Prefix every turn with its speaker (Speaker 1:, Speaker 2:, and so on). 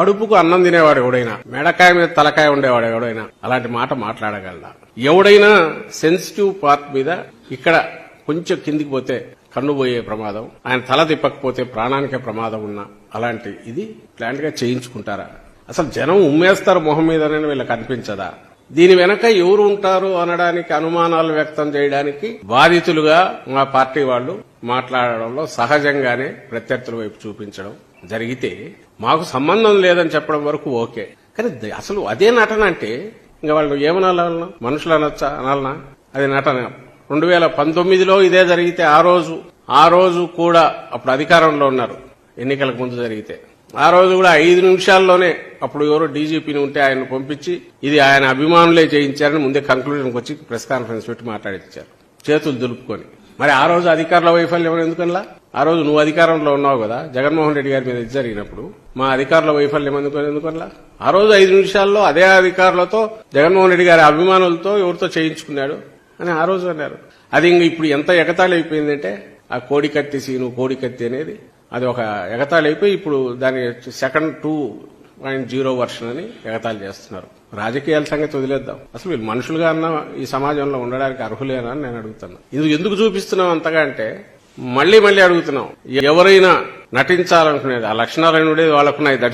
Speaker 1: కడుపుకు అన్నం తినేవాడు ఎవడైనా మెడకాయ మీద తలకాయ ఉండేవాడు ఎవడైనా అలాంటి మాట మాట్లాడగలడా? ఎవడైనా సెన్సిటివ్ పార్ట్ మీద ఇక్కడ కొంచెం కిందికి పోతే కన్ను పోయే ప్రమాదం ఆయన తల తిప్పకపోతే ప్రాణానికే ప్రమాదం ఉన్న అలాంటి ఇది ప్లాంట్గా చేయించుకుంటారా? అసలు జనం ఉమ్మేస్తారు మొహం మీదనే వీళ్ళకి అనిపించదా? దీని వెనక ఎవరు ఉంటారు అనడానికి అనుమానాలు వ్యక్తం చేయడానికి బాధితులుగా మా పార్టీ వాళ్ళు మాట్లాడడంలో సహజంగానే ప్రత్యర్థుల వైపు చూపించడం జరిగితే మాకు సంబంధం లేదని చెప్పడం వరకు ఓకే. కానీ అసలు అదే నటన అంటే ఇంకా వాళ్ళు ఏమనాలన్నా మనుషులు అనొచ్చా? అనాలనా? అది నటన. రెండు వేల పంతొమ్మిదిలో ఇదే జరిగితే ఆ రోజు ఆ రోజు కూడా అప్పుడు అధికారంలో ఉన్నారు. ఎన్నికలకు ముందు జరిగితే. ఆ రోజు కూడా ఐదు నిమిషాల్లోనే అప్పుడు ఎవరో డీజీపీని ఉంటే ఆయన పంపించి ఇది ఆయన అభిమానులే చేయించారని ముందే కంక్లూజన్కి వచ్చి ప్రెస్ కాన్ఫరెన్స్ పెట్టి మాట్లాడించారు చేతులు దులుపుకొని. మరి ఆ రోజు అధికారుల వైఫల్యం ఎందుకనలా? ఆ రోజు నువ్వు అధికారంలో ఉన్నావు కదా జగన్మోహన్ రెడ్డి గారి మీద ఇది జరిగినప్పుడు మా అధికారుల వైఫల్యం ఎందుకు ఎందుకనలా? ఆ రోజు ఐదు నిమిషాల్లో అదే అధికారులతో జగన్మోహన్ రెడ్డి గారి అభిమానులతో ఎవరితో చేయించుకున్నాడు అని ఆ రోజు అన్నారు. అది ఇంక ఇప్పుడు ఎంత ఎగతాళి అయిపోయిందంటే ఆ కోడి కత్తి సీను కోడి కత్తి అనేది అది ఒక ఎగతాళి అయిపోయి ఇప్పుడు దాని second two point zero version అని ఎగతాళి చేస్తున్నారు. రాజకీయాల సంగతి వదిలేద్దాం. అసలు వీళ్ళు మనుషులుగా అన్న ఈ సమాజంలో ఉండడానికి అర్హులేనా అని నేను అడుగుతున్నా. ఇది ఎందుకు చూపిస్తున్నాం అంతగా అంటే మళ్ళీ మళ్ళీ అడుగుతున్నాం. ఎవరైనా నటించాలనుకునేది ఆ లక్షణాలు ఉండేది వాళ్ళకున్నాయి దట్